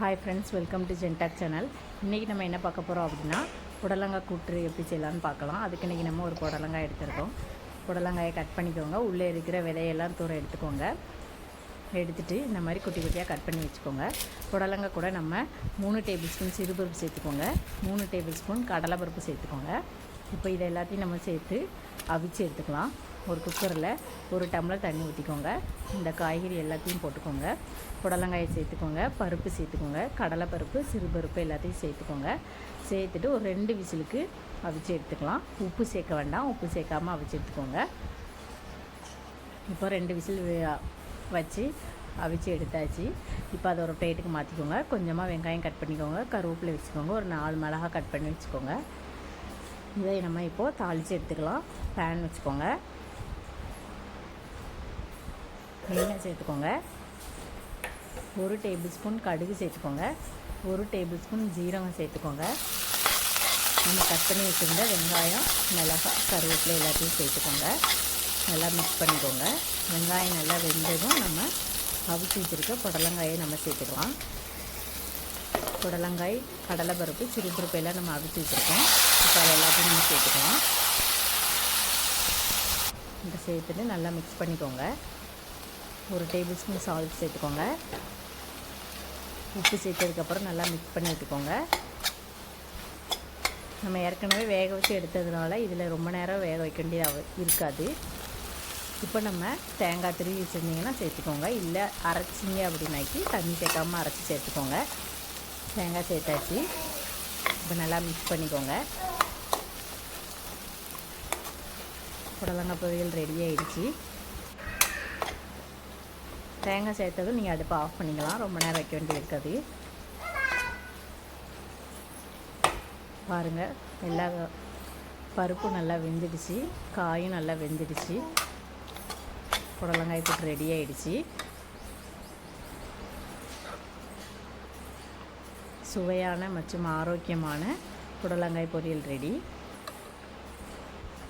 Hi friends welcome to ஜென்டாக் channel இன்றைக்கி நம்ம என்ன பார்க்க போகிறோம் அப்படின்னா புடலங்காய் கூட்டு எப்படி செய்யலாம்னு பார்க்கலாம். அதுக்கு இன்றைக்கி நம்ம ஒரு புடலங்காய் எடுத்துருக்கோம். புடலங்காயை கட் பண்ணிக்கோங்க. உள்ளே இருக்கிற விதையெல்லாம் தூரம் எடுத்துக்கோங்க. எடுத்துட்டு இந்த மாதிரி குட்டி குட்டியாக கட் பண்ணி வச்சுக்கோங்க. புடலங்காய் கூட நம்ம மூணு டேபிள் ஸ்பூன் சிறுபருப்பு சேர்த்துக்கோங்க. மூணு டேபிள் ஸ்பூன் கடலைப்பருப்பு சேர்த்துக்கோங்க. இப்போ இதை எல்லாத்தையும் நம்ம சேர்த்து அவிச்சு எடுத்துக்கலாம். ஒரு குக்கரில் ஒரு டம்ளர் தண்ணி ஊற்றிக்கோங்க. இந்த காய்கறி எல்லாத்தையும் போட்டுக்கோங்க. புடலங்காயை சேர்த்துக்கோங்க பருப்பு சேர்த்துக்கோங்க கடலைப்பருப்பு சிறுபருப்பு எல்லாத்தையும் சேர்த்துக்கோங்க. சேர்த்துட்டு ஒரு ரெண்டு விசிலுக்கு அவிச்சு எடுத்துக்கலாம். உப்பு சேர்க்க வேண்டாம் உப்பு சேர்க்காமல் அவிச்சு எடுத்துக்கோங்க. இப்போ ரெண்டு விசில் வச்சு அவிச்சு எடுத்தாச்சு. இப்போ அதை ஒரு பிளேட்டுக்கு மாற்றிக்கோங்க கொஞ்சமாக வெங்காயம் கட் பண்ணிக்கோங்க. கருவேப்பிலை வச்சுக்கோங்க. ஒரு நாலு மிளகா கட் பண்ணி வச்சுக்கோங்க. இதை நம்ம இப்போது தாளித்து எடுத்துக்கலாம். பேன் வச்சுக்கோங்க. எண்ணெய் சேர்த்துக்கோங்க. ஒரு டேபிள் ஸ்பூன் கடுகு சேர்த்துக்கோங்க. ஒரு டேபிள் ஸ்பூன் ஜீரகம் சேர்த்துக்கோங்க. நம்ம கட் பண்ணி வச்சுருந்த வெங்காயம் மிளகாய் கருவேப்பிலை எல்லாத்தையும் சேர்த்துக்கோங்க. நல்லா மிக்ஸ் பண்ணிக்கோங்க. வெங்காயம் நல்லா வெந்ததும் நம்ம அவிச்சு வச்சுருக்க புடலங்காயை நம்ம சேர்த்துக்கலாம். புடலங்காய் கடலைப்பருப்பு சிறுபருப்பு எல்லாம் நம்ம அவிச்சு வச்சுருக்கோம். இப்போ அதை எல்லாத்தையும் நம்ம சேர்த்துக்கலாம். இதை சேர்த்துட்டு நல்லா மிக்ஸ் பண்ணிக்கோங்க. ஒரு டேபிள் ஸ்பூன் சால்ட் சேர்த்துக்கோங்க. உப்பு சேர்த்ததுக்கப்புறம் நல்லா மிக்ஸ் பண்ணி விட்டுக்கோங்க நம்ம ஏற்கனவே வேக வச்சு எடுத்ததுனால இதில் ரொம்ப நேரம் வேக வைக்க வேண்டியது இருக்காது. இப்போ நம்ம தேங்காய் திருவி வச்சுருந்தீங்கன்னா சேர்த்துக்கோங்க. இல்லை அரைச்சிங்க அப்படின்னாக்கி தண்ணி சேர்க்காமல் அரைச்சி சேர்த்துக்கோங்க. தேங்காய் சேர்த்தாச்சு. இப்போ நல்லா மிக்ஸ் பண்ணிக்கோங்க. புடலங்காய் பொரியல் ரெடி தேங்காய் சேர்த்ததும் நீங்கள் அடுப்பை ஆஃப் பண்ணிக்கலாம். ரொம்ப நேரம் வைக்க வேண்டியது இருக்காது பாருங்கள் எல்லா பருப்பும் நல்லா வெந்துடுச்சு. காயும் நல்லா வெந்துடுச்சு. புடலங்காய் போட்டு ரெடி ஆகிடுச்சு சுவையான மற்றும் ஆரோக்கியமான புடலங்காய் பொரியல் ரெடி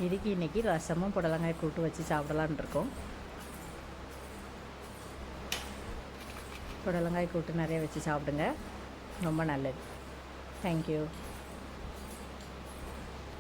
இதுக்கு இன்றைக்கி ரசமும் புடலங்காய் கூட்டு வச்சு சாப்பிடலான் இருக்கோம். புடலங்காய் கூட்டு நிறைய வச்சு சாப்பிடுங்க. ரொம்ப நல்லது. தேங்க்யூ